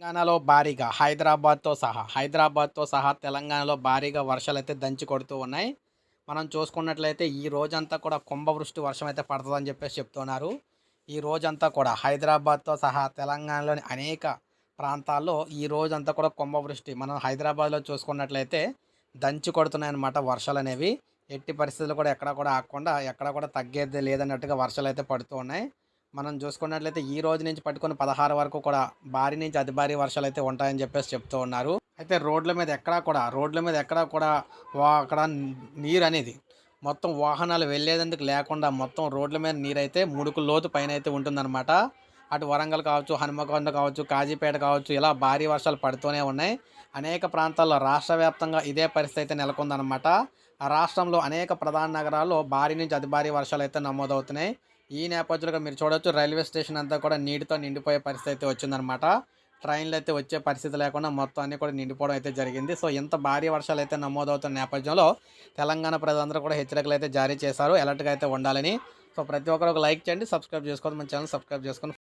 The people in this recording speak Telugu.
తెలంగాణలో భారీగా హైదరాబాద్తో సహా హైదరాబాద్తో సహా తెలంగాణలో భారీగా వర్షాలు అయితే దంచి కొడుతూ ఉన్నాయి. మనం చూసుకున్నట్లయితే ఈ రోజంతా కూడా కుంభవృష్టి వర్షం అయితే పడుతుందని చెప్పేసి చెప్తున్నారు. ఈ రోజంతా కూడా హైదరాబాద్తో సహా తెలంగాణలోని అనేక ప్రాంతాల్లో ఈ రోజంతా కూడా కుంభవృష్టి మనం హైదరాబాద్లో చూసుకున్నట్లయితే దంచి కొడుతున్నాయన్నమాట వర్షాలు అనేవి ఎట్టి పరిస్థితులు కూడా ఎక్కడ కూడా ఆగకుండా ఎక్కడ కూడా తగ్గేది లేదన్నట్టుగా వర్షాలు అయితే పడుతూ ఉన్నాయి. మనం చూసుకున్నట్లయితే ఈ రోజు నుంచి పట్టుకొని పదహారు వరకు కూడా భారీ నుంచి అతి భారీ వర్షాలు అయితే ఉంటాయని చెప్పేసి చెప్తూ ఉన్నారు. అయితే రోడ్ల మీద ఎక్కడా కూడా రోడ్ల మీద ఎక్కడా కూడా అక్కడ నీరు అనేది మొత్తం వాహనాలు వెళ్ళేందుకు లేకుండా మొత్తం రోడ్ల మీద నీరు అయితే ముడుకు లోతు పైన అయితే ఉంటుందన్నమాట. అటు వరంగల్ కావచ్చు హనుమకొండ కావచ్చు కాజీపేట కావచ్చు ఇలా భారీ వర్షాలు పడుతూనే ఉన్నాయి. అనేక ప్రాంతాల్లో రాష్ట్ర వ్యాప్తంగా ఇదే పరిస్థితి అయితే నెలకొందనమాట ఆ రాష్ట్రంలో అనేక ప్రధాన నగరాల్లో భారీ నుంచి అతి భారీ వర్షాలు అయితే నమోదవుతున్నాయి. ఈ నేపథ్యంలో మీరు చూడొచ్చు రైల్వే స్టేషన్ అంతా కూడా నీటితో నిండిపోయే పరిస్థితి అయితే వచ్చిందనమాట ట్రైన్లు అయితే వచ్చే పరిస్థితి లేకుండా మొత్తం అన్ని కూడా నిండిపోవడం అయితే జరిగింది. సో ఇంత భారీ వర్షాలు అయితే నమోదవుతున్న నేపథ్యంలో తెలంగాణ ప్రజలందరూ కూడా హెచ్చరికలు అయితే జారీ చేశారు. అలర్ట్గా అయితే ఉండాలని. సో ప్రతి ఒక్కరు ఒక లైక్ చేయండి సబ్స్క్రైబ్ చేసుకోండి మన ఛానల్ సబ్స్క్రైబ్ చేసుకొని